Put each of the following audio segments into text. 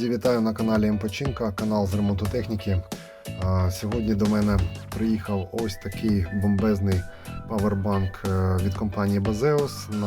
Друзі, вітаю на каналі МПЧинка, канал з ремонту техніки. Сьогодні до мене приїхав ось такий бомбезний павербанк е, від компанії Bazeos на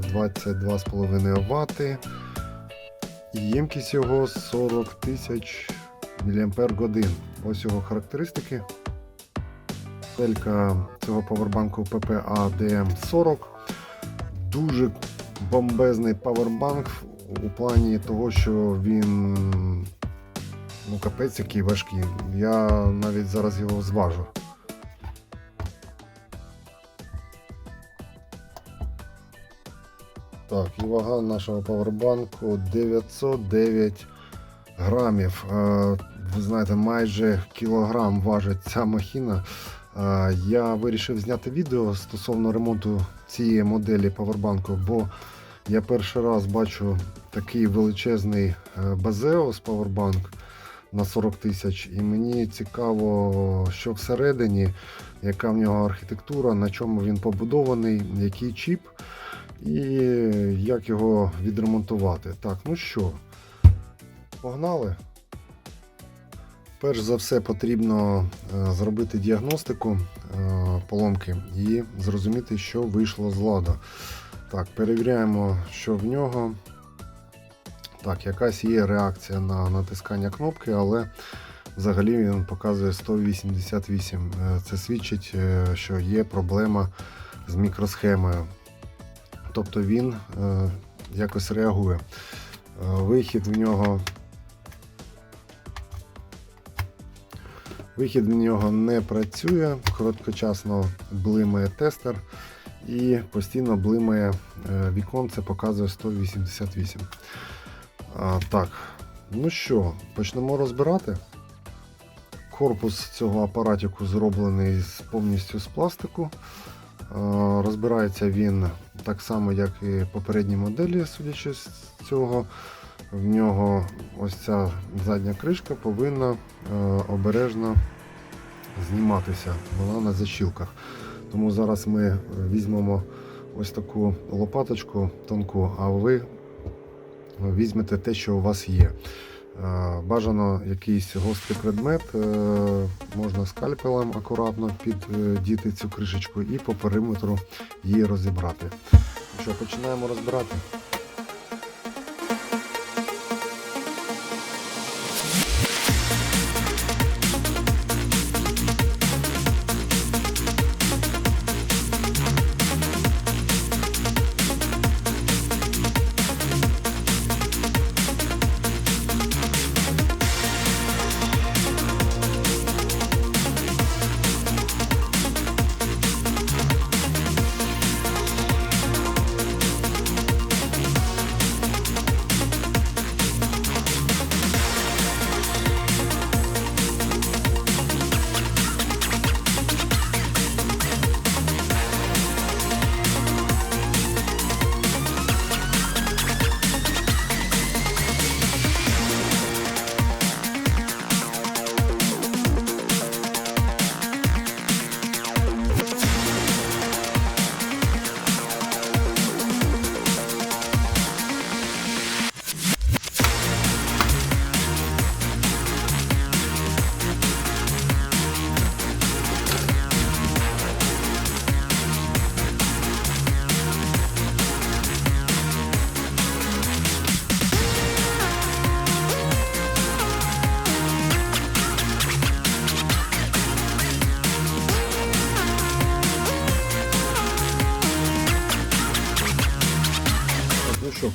22,5 Вт. Ємкість його 40 тисяч мАч. Ось його характеристики. Моделька цього павербанку PPA DM40. Дуже бомбезний павербанк у плані того, що він ну капець який важкий. Я навіть зараз його зважу. Так, і вага нашого павербанку 909 грамів. Е, Ви знаєте, майже кілограм важить ця махіна. Е, Я вирішив зняти відео стосовно ремонту цієї моделі павербанку, бо я перший раз бачу такий величезний е, Bazeos Powerbank на 40 тисяч, і мені цікаво, що всередині, яка в нього архітектура, на чому він побудований, який чіп і як його відремонтувати. Так, ну що, погнали. Перш за все потрібно е, зробити діагностику е, поломки і зрозуміти, що вийшло з ладу. Так, перевіряємо, що в нього. Так, якась є реакція на натискання кнопки, але взагалі він показує 188. Е, Це свідчить, е, що є проблема з мікросхемою. Тобто він е, якось реагує. Вихід в нього. Вихід в нього не працює, короткочасно блимає тестер і постійно блимає е, віконце, показує 188. А, так, ну що, почнемо розбирати. Корпус цього апаратику зроблений повністю з пластику. Розбирається він так само, як і попередні моделі, судячи з цього. В нього ось ця задня кришка повинна е, обережно зніматися. Вона на защілках. Тому зараз ми візьмемо ось таку лопаточку тонку, а ви візьмете те, що у вас є. Е, Бажано якийсь гострий предмет, е, можна скальпелем акуратно піддіти цю кришечку і по периметру її розібрати. Що, починаємо розбирати.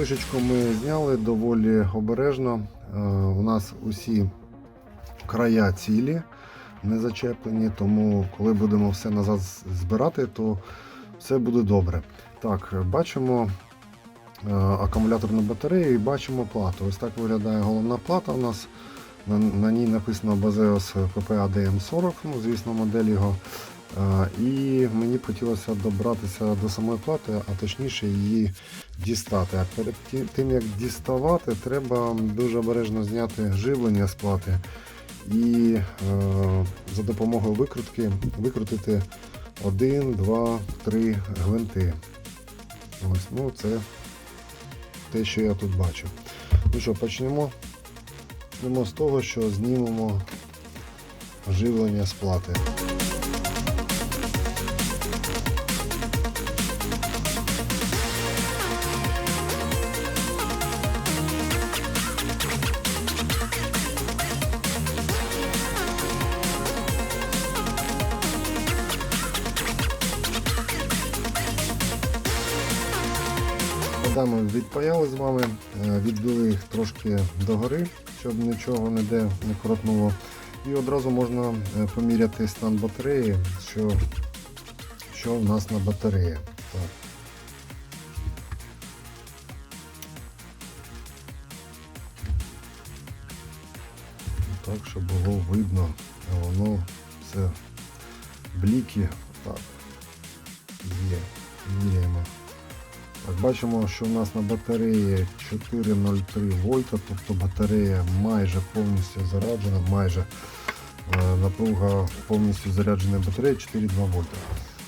Кришечку ми зняли доволі обережно. Е, у нас усі края цілі, не зачеплені, тому коли будемо все назад збирати, то все буде добре. Так, бачимо е, акумуляторну батарею і бачимо плату. Ось так виглядає головна плата у нас. На, ній написано Bazeos PPA DM40, ну, звісно, модель його. І мені хотілося добратися до самої плати, а точніше її дістати. А перед тим як діставати, треба дуже обережно зняти живлення з плати і е, за допомогою викрутки викрутити 1, 2, 3 гвинти. Ось, ну Це те, що я тут бачу. Ну що, почнемо Почнемо з того, що знімемо живлення з плати. Ми з вами, е, відвели їх трошки догори, щоб нічого ніде не коротнуло. І одразу можна е, поміряти стан батареї, що, що в нас на батареї. Так. Так, щоб було видно, а воно все бліки. Так, є, міряємо. Так, бачимо, що у нас на батареї 4,03 вольта, тобто батарея майже повністю заряджена, майже е, напруга повністю заряджена батарея 4,2 вольта.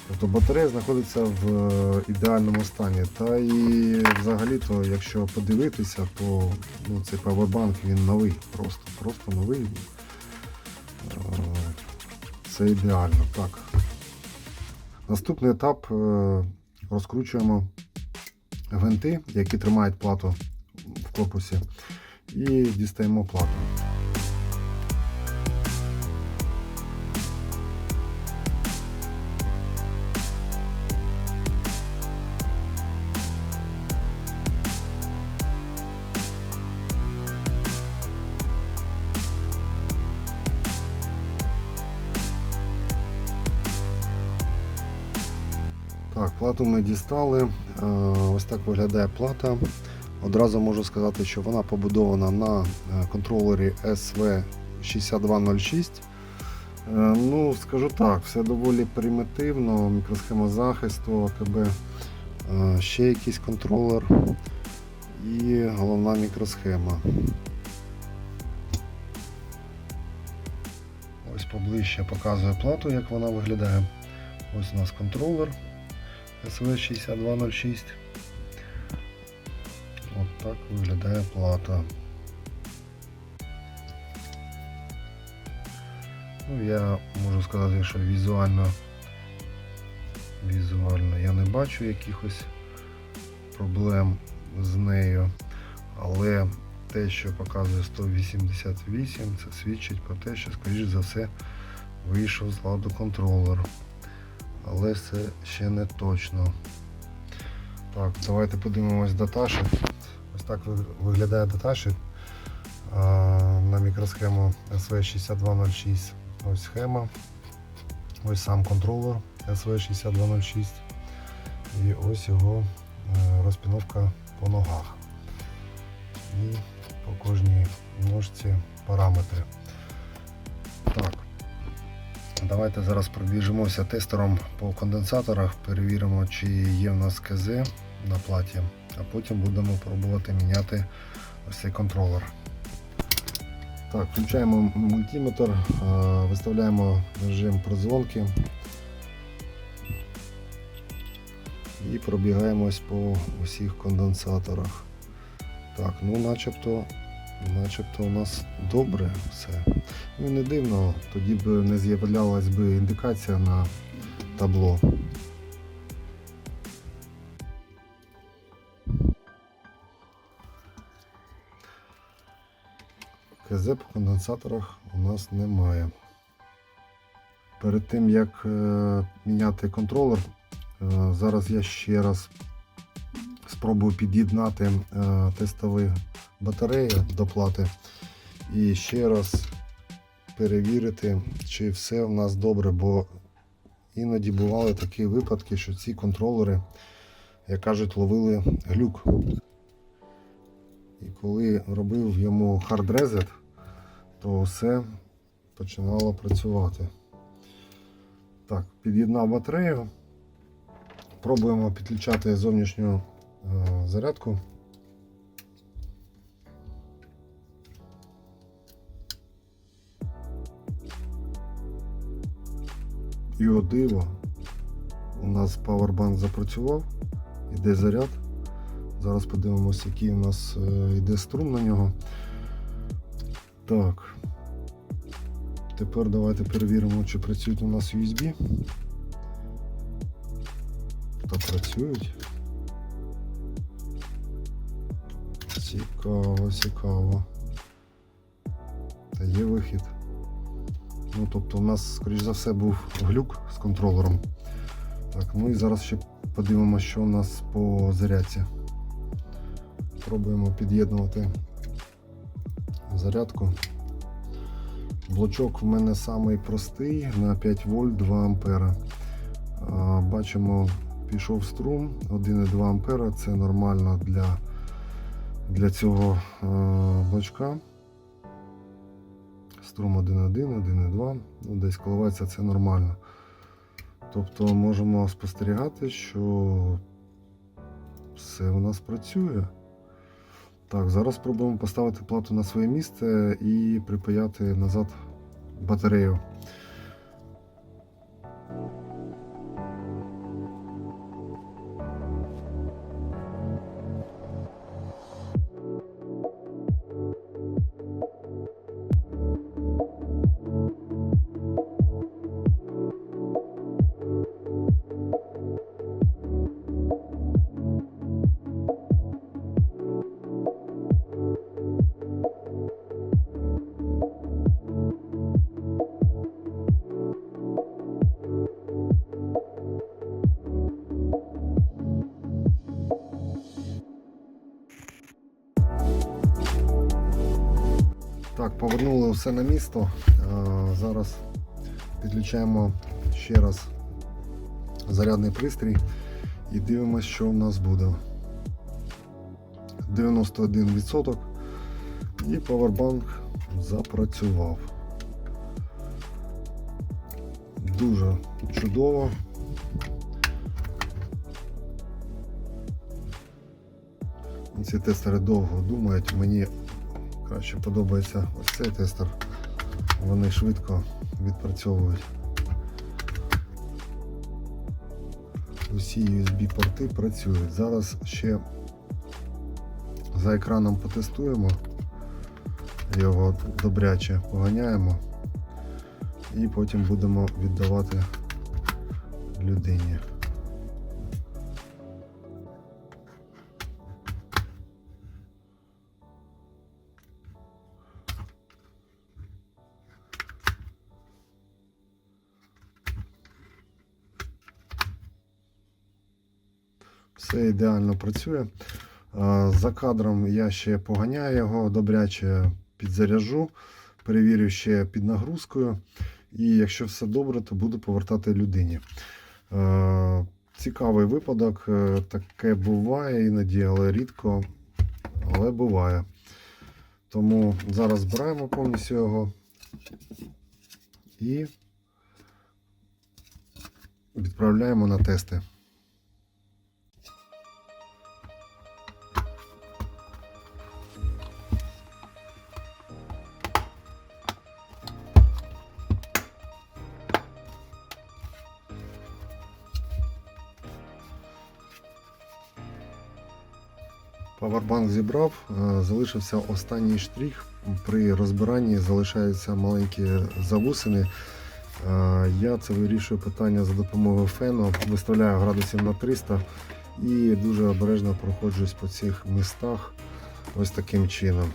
Тобто батарея знаходиться в е, ідеальному стані. Та і взагалі-то, якщо подивитися, то ну, цей павербанк він новий, просто, просто новий. Е, Це ідеально. Так. Наступний етап розкручуємо гвинти, які тримають плату в корпусі, і дістаємо плату. Так, плату ми дістали. Е, Ось так виглядає плата. Одразу можу сказати, що вона побудована на е, контролері SV6206. Е, Ну, скажу так, все доволі примітивно, мікросхема захисту, АКБ, ще якийсь контролер і головна мікросхема. Ось поближче показую плату, як вона виглядає. Ось у нас контролер. SV6206. От так виглядає плата. Ну, я можу сказати, що візуально візуально я не бачу якихось проблем з нею, але те, що показує 188, це свідчить про те, що, скоріш за все, вийшов з ладу контролер але це ще не точно. Так, давайте подивимось даташит. Ось так виглядає даташит а, на мікросхему SV6206. Ось схема. Ось сам контролер SV6206. І ось його е, розпіновка по ногах. І по кожній ножці параметри. Давайте зараз пробіжимося тестером по конденсаторах, перевіримо, чи є в нас КЗ на платі, а потім будемо пробувати міняти ось цей контролер. Так, Включаємо мультиметр, е, виставляємо режим продзвонки і пробігаємось по усіх конденсаторах. Так, ну начебто, начебто у нас добре все. Ну не дивно, тоді б не з'являлась би індикація на табло. КЗ по конденсаторах у нас немає. Перед тим як е, міняти контролер, е, зараз я ще раз спробую під'єднати е, тестові батареї до плати і ще раз перевірити, чи все в нас добре, бо іноді бували такі випадки, що ці контролери, як кажуть, ловили глюк. І коли робив йому hard reset, то все починало працювати. Так, під'єднав батарею. Пробуємо підключати зовнішню е, зарядку. І о диво, у нас павербанк запрацював, іде заряд. Зараз подивимося, який у нас е, йде струм на нього. Так. Тепер давайте перевіримо, чи працюють у нас USB. Та працюють. Цікаво, цікаво. Та є вихід. Ну, тобто, у нас, скоріш за все, був глюк з контролером. Так, ну і зараз ще подивимося, що у нас по зарядці. Пробуємо під'єднувати зарядку. Блочок в мене самий простий на 5 вольт 2 ампера. Бачимо, пішов струм 1,2 ампера. Це нормально для, для цього блочка. Струм 1,1, 1,2, ну, десь коливається це нормально. Тобто можемо спостерігати, що все у нас працює. Так, зараз спробуємо поставити плату на своє місце і припаяти назад батарею. Так, повернули все на місто. Зараз підключаємо ще раз зарядний пристрій і дивимося, що в нас буде. 91% і павербанк запрацював. Дуже чудово. Ці тестери довго думають, мені краще подобається ось цей тестер. Вони швидко відпрацьовують. Усі USB-порти працюють. Зараз ще за екраном потестуємо, його добряче поганяємо і потім будемо віддавати людині. Все ідеально працює. За кадром я ще поганяю його, добряче підзаряжу, перевірю ще під нагрузкою. І якщо все добре, то буду повертати людині. Е, Цікавий випадок, е, таке буває іноді, але рідко, але буває. Тому зараз збираємо повністю його і відправляємо на тести. Павербанк зібрав, е, залишився останній штрих. При розбиранні залишаються маленькі завусини. Е, Я це вирішую питання за допомогою фену, виставляю градусів на 300 і дуже обережно проходжусь по цих містах ось таким чином.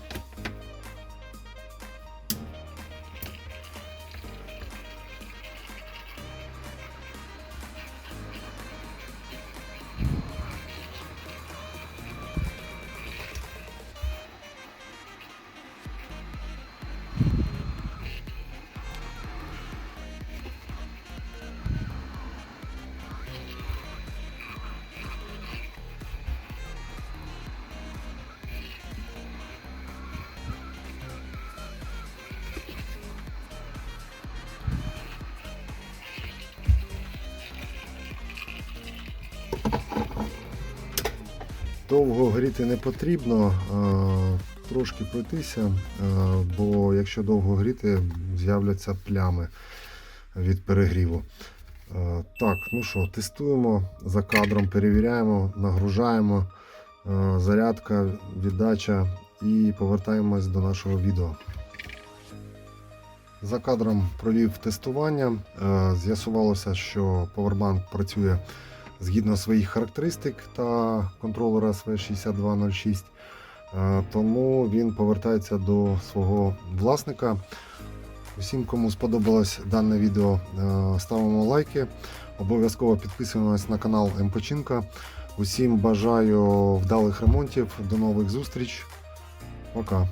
Довго гріти не потрібно, трошки пройтися, бо якщо довго гріти, з'являться плями від перегріву. Так, ну що, тестуємо за кадром, перевіряємо, нагружаємо, зарядка, віддача і повертаємось до нашого відео. За кадром провів тестування. Е, З'ясувалося, що Powerbank працює згідно своїх характеристик та контролера SV6206. Е, Тому він повертається до свого власника. Усім, кому сподобалось дане відео, е, ставимо лайки. Обов'язково підписуємось на канал М-Починка. Усім бажаю вдалих ремонтів. До нових зустріч. Пока.